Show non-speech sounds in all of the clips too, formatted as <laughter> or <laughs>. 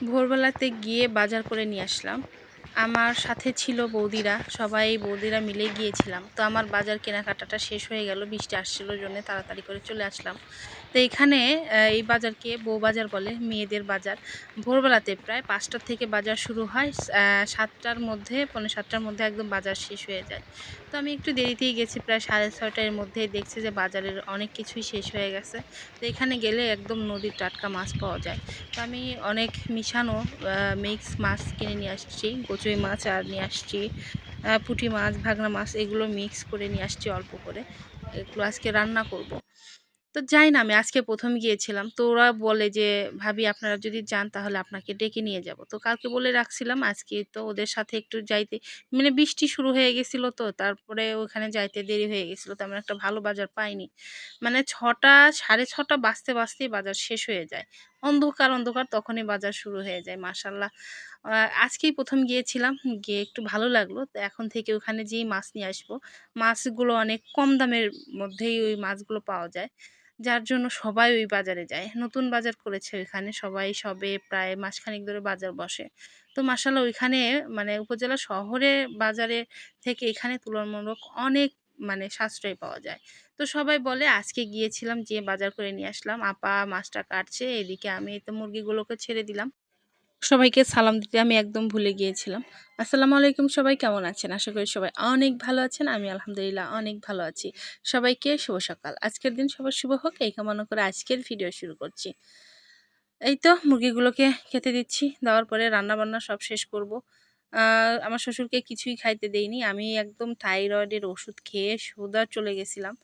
ভোরবেলাতে গিয়ে বাজার করে নিয়ে আসলাম। আমার সাথে ছিল বৌদিরা, সবাই বৌদিরা মিলে গিয়েছিলাম। তো আমার বাজার কেনাকাটাটা শেষ হয়ে গেল, বৃষ্টি আসছিল জন্য তাড়াতাড়ি করে চলে আসলাম। তো এখানে এই বাজারকে বউ বাজার বলে, মেয়েদের বাজার। ভোরবেলাতে প্রায় পাঁচটার থেকে বাজার শুরু হয় সাতটার মধ্যে, পৌনে সাতটার মধ্যে একদম বাজার শেষ হয়ে যায়। তো আমি একটু দেরিতেই গেছি, প্রায় সাড়ে ছয়টার মধ্যে দেখছি যে বাজারের অনেক কিছুই শেষ হয়ে গেছে। তো এখানে গেলে একদম নদীর টাটকা মাছ পাওয়া যায়। তো আমি অনেক মিশানো মিক্স মাছ কিনে নিয়ে আসছি কচুই মাছ আর নিয়ে আসছি পুঁটি মাছ, ভাগনা মাছ, এগুলো মিক্স করে নিয়ে আসছি অল্প করে। এগুলো আজকে রান্না করব। তো যাই না, আমি আজকে প্রথম গিয়েছিলাম। তো ওরা বলে যে, ভাবি, আপনারা যদি যান তাহলে আপনাকে ডেকে নিয়ে যাব। তো কালকে বলে রাখছিলাম, আজকে তো ওদের সাথে একটু যাইতে মানে বৃষ্টি শুরু হয়ে গেছিল তো, তারপরে ওখানে যাইতে দেরি হয়ে গেছিল, তেমন একটা ভালো বাজার পাইনি। মানে ছটা, সাড়ে ছটা বাজতে বাজতেই বাজার শেষ হয়ে যায়। অন্ধকার অন্ধকার তখনই বাজার শুরু হয়ে যায় মাসাল্লাহ আজকেই প্রথম গিয়েছিলাম, গিয়ে একটু ভালো লাগল। তো এখন থেকে ওখানে যেই মাছ নিয়ে আসব। মাছগুলো অনেক কম দামের মধ্যেই ওই মাছগুলো পাওয়া যায়। যার জন্য সবাই ওই বাজারে যায়। নতুন বাজার করেছে ওইখানে, সবাই সবে প্রায় মাসখানেক ধরে বাজার বসে। তো মাসাল্লাহ ওইখানে মানে উপজেলা শহরে বাজারে থেকে এখানে তুলনামূলক অনেক মানে সাশ্রয় পাওয়া যায়। তো সবাই বলে, আজকে গিয়েছিলাম যে বাজার করে নিয়ে আসলাম। আপা মাছটা কাটছে, এদিকে আমি তো মুরগিগুলোকে ছেড়ে দিলাম। সবাইকে সালাম দিতে আমি একদম ভুলে গিয়েছিলাম। আসসালামু আলাইকুম সবাই, কেমন আছেন? আশা করি সবাই অনেক ভালো আছেন। আমি আলহামদুলিল্লাহ অনেক ভালো আছি। সবাইকে শুভ সকাল। আজকের দিন সবার শুভ হোক, এই কামনা করে আজকের ভিডিও শুরু করছি। এই তো মুরগিগুলোকে খেতে দিচ্ছি। দেওয়ার পরে রান্না বান্না সব শেষ করব। আমার শ্বশুরকে কিছুই খাইতে দেইনি। আমি একদম থাইরয়েডের ওষুধ খেয়ে সোজা চলে গেছিলাম।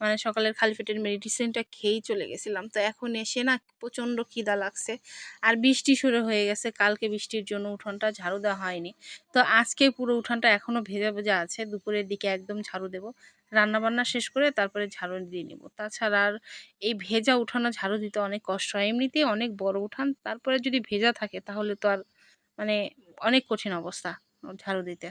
মানে সকালের খালি পেটের মেডিসিনটা খেয়েই চলে গেছিলাম। তো এখন এসে না প্রচণ্ড খিদা লাগছে। আর বৃষ্টি শুরু হয়ে গেছে। কালকে বৃষ্টির জন্য উঠোনটা ঝাড়ু দেওয়া হয়নি। তো আজকে পুরো উঠানটা এখনও ভেজা ভেজা আছে। দুপুরের দিকে একদম ঝাড়ু দেব। রান্না বান্না শেষ করে তারপরে ঝাড়ু দিয়ে নিব। তাছাড়া আর এই ভেজা উঠানো ঝাড়ু দিতে অনেক কষ্ট হয়। এমনিতেই অনেক বড় উঠান। তারপরে যদি ভেজা থাকে তাহলে তো আর মানে অনেক কঠিন অবস্থা ঝাড়ু দিতে।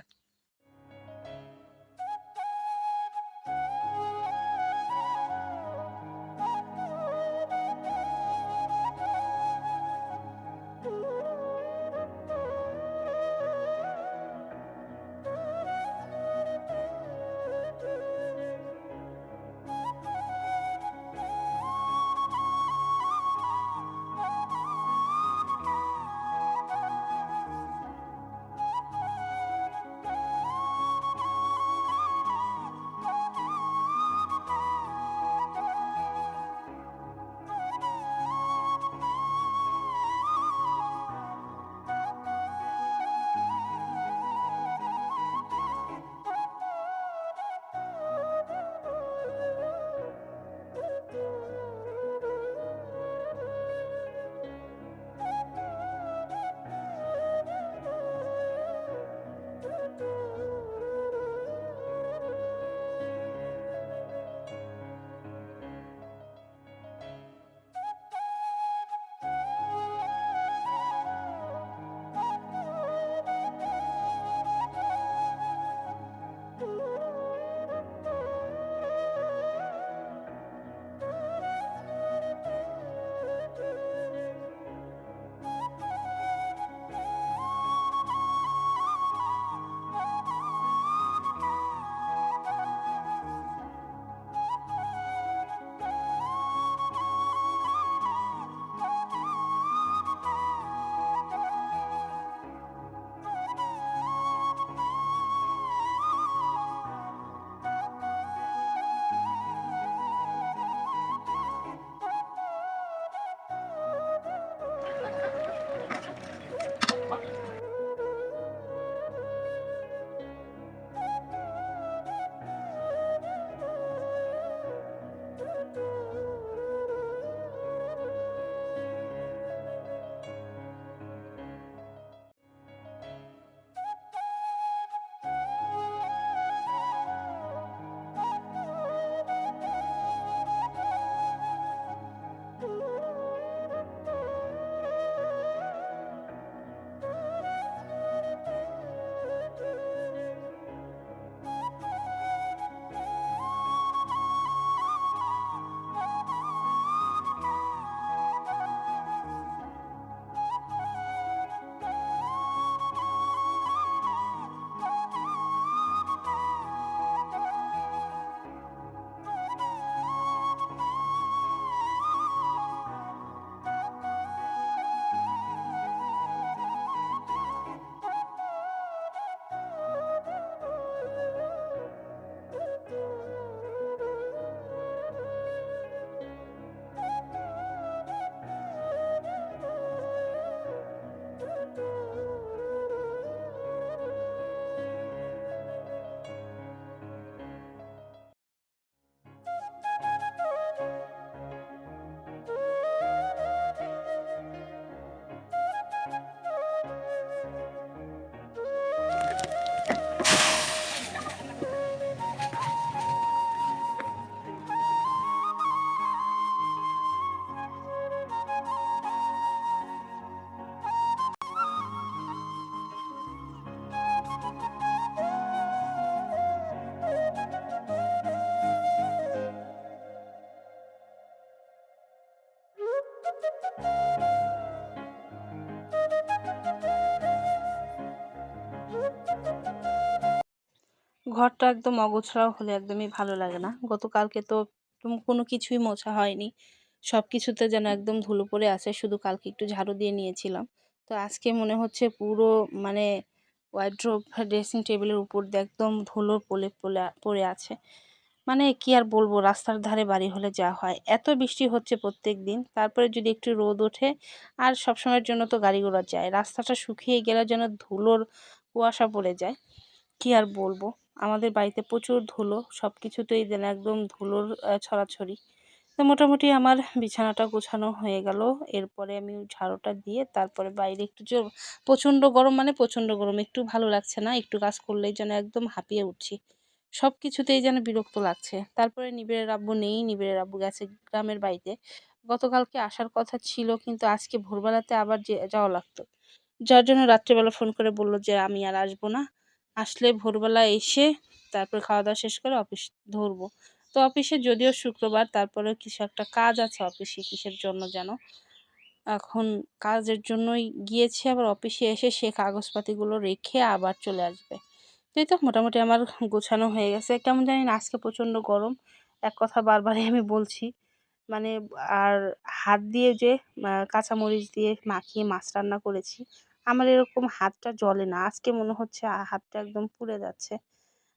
ঘরটা একদম অগোছালো হলে একদমই ভালো লাগে না। গতকালকে তো কোনো কিছুই মোছা হয়নি। সব কিছুতে যেন একদম ধুলো পড়ে আছে, শুধু কালকে একটু ঝাড়ু দিয়ে নিয়েছিলাম। তো আজকে মনে হচ্ছে পুরো মানে ওয়াইড্রোব ড্রেসিং টেবিলের উপর দিয়ে একদম ধুলো পলে পলে পড়ে আছে। মানে কি আর বলব, রাস্তার ধারে বাড়ি হলে যা হয়। এত বৃষ্টি হচ্ছে প্রত্যেক দিন তারপরে যদি একটু রোদ ওঠে, আর সবসময়ের জন্য তো গাড়ি ঘোড়া যায়। রাস্তাটা শুকিয়ে গেলে যেন ধুলোর কুয়াশা পড়ে যায়। কি আর বলব? আমাদের বাড়িতে প্রচুর ধুলো সব কিছুতেই যেন একদম ধুলোর ছড়াছড়ি। তো মোটামুটি আমার বিছানাটা গোছানো হয়ে গেল। এরপরে আমি ঝাড়ুটা দিয়ে তারপরে বাইরে একটু প্রচণ্ড গরম মানে প্রচণ্ড গরম, একটু ভালো লাগছে না, একটু কাজ করলেই যেন একদম হাঁপিয়ে উঠছি। সব কিছুতেই যেন বিরক্ত লাগছে। তারপরে নিবিড়ের আব্বু নেই, নিবিড়ের আব্বু গেছে গ্রামের বাড়িতে। গতকালকে আসার কথা ছিল, কিন্তু আজকে ভোরবেলাতে আবার যাওয়া লাগতো। যার জন্য রাত্রেবেলা ফোন করে বলল যে, আমি আর আসব না। আসলে ভোরবেলা এসে তারপর খাওয়া দাওয়া শেষ করে অফিস ধরবো। তো অফিসে যদিও শুক্রবার তারপরে কিছু একটা কাজ আছে অফিসে, কিসের জন্য যেন। এখন কাজের জন্যই গিয়েছে, আবার অফিসে এসে সে কাগজপাতিগুলো রেখে আবার চলে আসবে। এই তো মোটামুটি আমার গোছানো হয়ে গেছে। কেমন জানি না, আজকে প্রচণ্ড গরম। এক কথা বারবারই আমি বলছি। মানে আর হাত দিয়ে যে কাঁচামরিচ দিয়ে মাখিয়ে মাছ রান্না করেছি আমার এরকম হাতটা জ্বলে না। আজকে মনে হচ্ছে হাতটা একদম পুড়ে যাচ্ছে।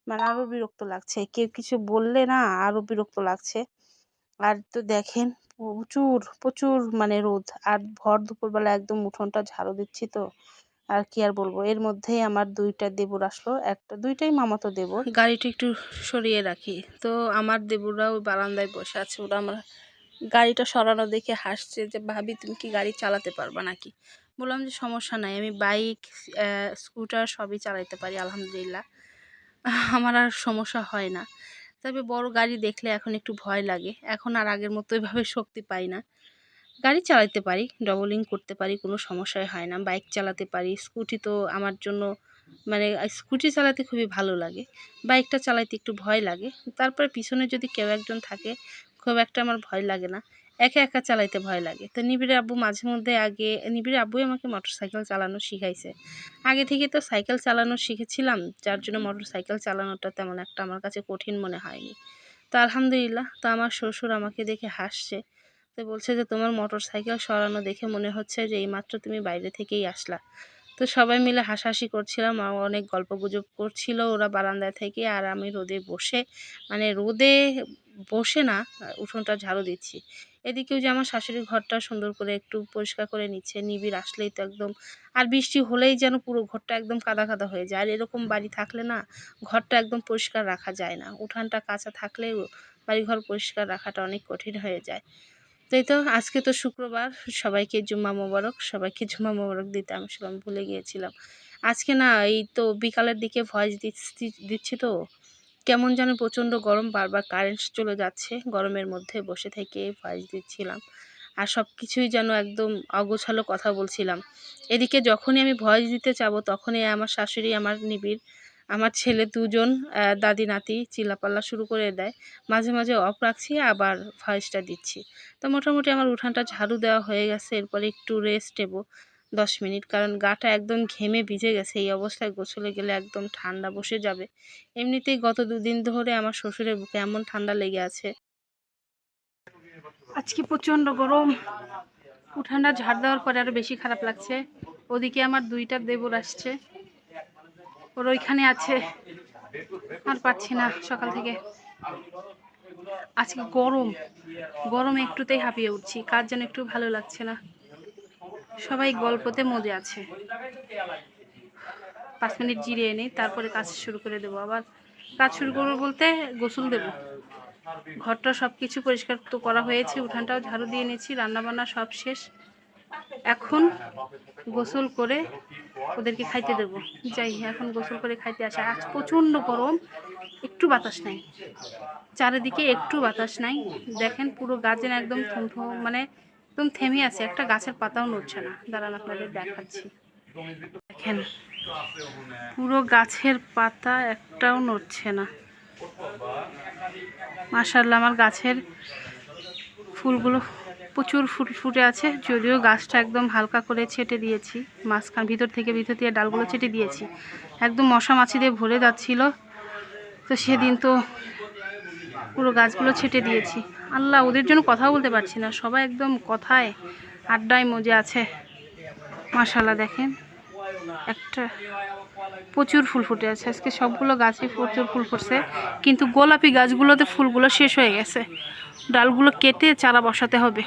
মানে আরও বিরক্ত লাগছে। কেউ কিছু বললে না আরও বিরক্ত লাগছে। আর তো দেখেন, প্রচুর প্রচুর মানে রোদ। আর ভর দুপুরবেলা একদম উঠোনটা ঝাড়ু দিচ্ছি তো। আর কি আর বলব? এর মধ্যেই আমার দুইটা দেবর আসলো। একটা, দুইটাই মামাতো দেবর। গাড়িটা একটু সরিয়ে রাখি। তো আমার দেবররা ওই বারান্দায় বসে আছে। ওরা আমার গাড়িটা সরানো দেখে হাসছে যে, ভাবি, তুমি কি গাড়ি চালাতে পারবা নাকি? বললাম যে সমস্যা নাই। আমি বাইক স্কুটার সবই চালাইতে পারি, আলহামদুলিল্লাহ। <laughs> আমার আর সমস্যা হয় না। তবে বড় গাড়ি দেখলে এখন একটু ভয় লাগে। এখন আর আগের মতো এভাবে শক্তি পাই না। গাড়ি চালাতে পারি, ডবলিং করতে পারি, কোনো সমস্যাই হয় না। বাইক চালাতে পারি, স্কুটি তো আমার জন্য মানে স্কুটি চালাতে খুবই ভালো লাগে। বাইকটা চালাইতে একটু ভয় লাগে। তারপরে পিছনে যদি কেউ একজন থাকে, খুব একটা আমার ভয় লাগে না। একা একা চালাইতে ভয় লাগে। তো নিবিড়ের আব্বু মাঝে মধ্যে আগে নিবিড়ের আব্বুই আমাকে মোটর সাইকেল চালানো শিখাইছে। আগে থেকে তো সাইকেল চালানো শিখেছিলাম, যার জন্য মোটর সাইকেল চালানোটা তেমন একটা আমার কাছে কঠিন মনে হয়নি। তো আলহামদুলিল্লাহ, তো আমার শ্বশুর আমাকে দেখে হাসছে। তো বলছে যে, তোমার মোটর সাইকেল সরানো দেখে মনে হচ্ছে যে, এইমাত্র তুমি বাইরে থেকেই আসলা। তো সবাই মিলে হাসাহাসি করছিলাম অনেক গল্প গুজব করছিল ওরা বারান্দায় থেকে আর আমি রোদে বসে মানে রোদে বসে না উঠোনটা ঝাড়ু দিচ্ছি। এদিকেও যে আমার শাশুড়ির ঘরটা সুন্দর করে একটু পরিষ্কার করে নিচ্ছে, নিবিড় আসলেই তো একদম, আর বৃষ্টি হলেই যেন পুরো ঘরটা একদম কাদা কাদা হয়ে যায়, আর এরকম বাড়ি থাকলে না, ঘরটা একদম পরিষ্কার রাখা যায় না। উঠানটা কাঁচা থাকলেও বাড়িঘর পরিষ্কার রাখাটা অনেক কঠিন হয়ে যায়। তাই তো আজকে তো শুক্রবার, সবাইকে জুম্মা মোবারক, সবাইকে জুম্মা মোবারক দিতে আমি সব ভুলে গিয়েছিলাম। আজকে না, এই তো বিকালের দিকে ভয়েস দিচ্ছি দিচ্ছি তো। কেমন যেন প্রচণ্ড গরম, বারবার কারেন্ট চলে যাচ্ছে, গরমের মধ্যে বসে থেকে ভয়েস দিচ্ছিলাম। আর সব কিছুই যেন একদম অগোছালো কথা বলছিলাম। এদিকে যখনই আমি ভয়েস দিতে চাবো, তখনই আমার শাশুড়ি আমার নিবিড় আমার ছেলে দুজন দাদি নাতি চিল্লাপাল্লা শুরু করে দেয়। মাঝে মাঝে অফ রাখছি, আবার ভয়েসটা দিচ্ছি। তো মোটামুটি আমার উঠানটা ঝাড়ু দেওয়া হয়ে গেছে, এরপরে একটু রেস্ট নেব দশ মিনিট। কারণ গাটা একদম ঘেমে ভিজে গেছে, এই অবস্থায় গোসলে গেলে একদম ঠান্ডা বসে যাবে। এমনিতেই গত দুদিন ধরে আমার শ্বশুরের বুকে এমন ঠান্ডা লেগে আছে। আজকে প্রচণ্ড গরম। উঠানটা ঝাড় দেওয়ার পরে আরও বেশি খারাপ লাগছে। ওদিকে আমার দুইটা দেবর আসছে। ওর ওইখানে আছে। আর পাচ্ছি না সকাল থেকে। আজকে গরম। গরম একটুতেই হাঁপিয়ে উঠছি। কাজ যেন একটু ভালো লাগছে না। সবাই গল্পতে মজে আছে। পাঁচ মিনিট জিরিয়ে নিই, তারপরে কাজ শুরু করে দেবো। আবার কাজ শুরু করব বলতে গোসল দেবো। ঘরটা সব কিছু পরিষ্কার তো করা হয়েছে, উঠানটাও ঝাড়ু দিয়ে নিয়েছি, রান্নাবান্না সব শেষ। এখন গোসল করে ওদেরকে খাইতে দেবো। যাই, এখন গোসল করে খাইতে আসে। আজ প্রচণ্ড গরম, একটু বাতাস নাই। চারিদিকে একটু বাতাস নাই। দেখেন পুরো গাছের একদম থুমথু মানে একদম থেমে আছে। একটা গাছের পাতাও নড়ছে না। দাঁড়ান, আপনাদের দেখাচ্ছি। দেখেন, পুরো গাছের পাতা একটাও নড়ছে না। মাশাল্লাহ আমার গাছের ফুলগুলো প্রচুর ফুল ফুটে আছে, যদিও গাছটা একদম হালকা করে ছেটে দিয়েছি। মাঝখান, ভিতর থেকে ভিতর দিয়ে ডালগুলো ছেটে দিয়েছি। একদম মশা মাছি দিয়ে ভরে যাচ্ছিল। তো সেদিন তো পুরো গাছগুলো ছেটে দিয়েছি। আল্লাহ, ওদের জন্য কথা বলতে পারছি না। সবাই একদম কথায়, আড্ডায় মজে আছে। মাশাল্লাহ দেখেন। একটা প্রচুর ফুল ফুটে আছে। আজকে সবগুলো গাছে প্রচুর ফুল ফুটছে। কিন্তু গোলাপি গাছগুলোতে ফুলগুলো শেষ হয়ে গেছে। ডালগুলো কেটে চারা বসাতে হবে।